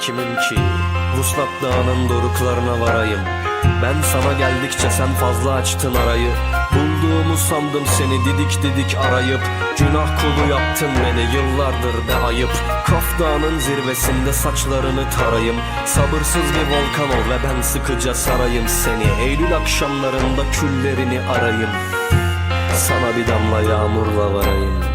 kimim ki? Vuslat Dağı'nın doruklarına varayım. Ben sana geldikçe sen fazla açtın arayı. Bulduğumu sandım seni didik didik arayıp. Günah kulu yaptın beni yıllardır be ayıp. Kaf Dağı'nın zirvesinde saçlarını tarayım. Sabırsız bir volkan ol ve ben sıkıca sarayım seni. Eylül akşamlarında küllerini arayım. Sana bir damla yağmurla varayım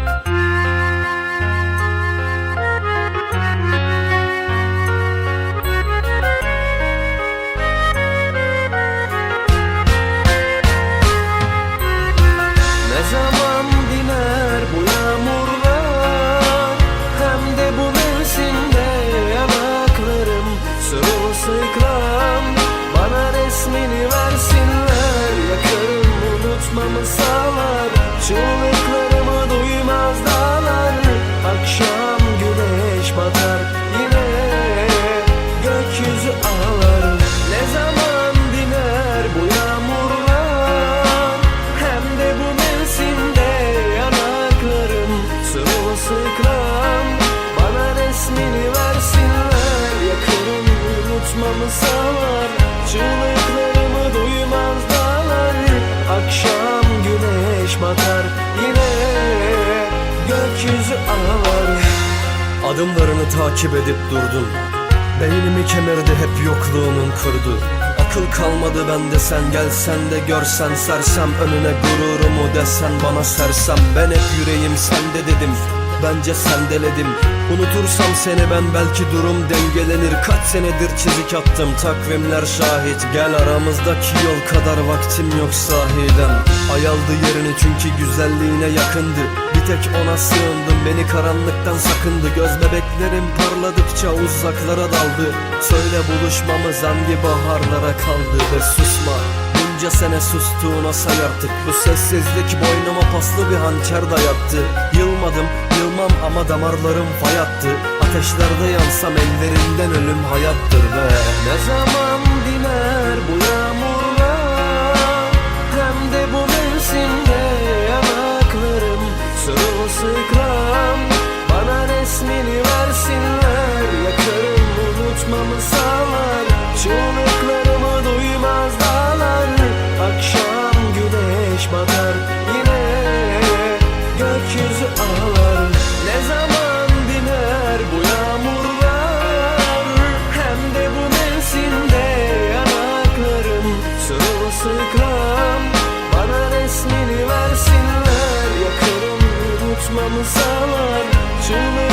unutmamı sağlar Çığlıklarımı duymaz dağlar. Akşam güneş batar yine Gökyüzü ağlar Adımlarını takip edip durdum Beynimi kemirdi hep yokluğunun kurdu. Akıl kalmadı bende sen gelsen de görsen Sersem önüne gururumu desen bana sersem. Ben hep yüreğim sende dedim Bence sendeledim. Unutursam seni ben belki durum dengelenir. Kaç senedir çizik attım takvimler şahit. Gel aramızdaki yol kadar vaktim yok sahiden. Ay aldı yerini çünkü güzelliğine yakındı. Bir tek ona sığındım beni karanlıktan sakındı. Göz bebeklerim parladıkça uzaklara daldı. Söyle buluşmamız hangi baharlara kaldı? Ve susma Bunca sene sustuğuna say artık. Bu sessizlik boynuma paslı bir hançer dayattı. Yılmadım yılmam ama damarlarım fay attı Ateşlerde yansam ellerinden ölüm hayattır be. Ne zaman diner bu yağmurlar? Hem de bu mevsimde yanaklarım Sırılsıklam. Bana resmini versinler Çalsalar çığlık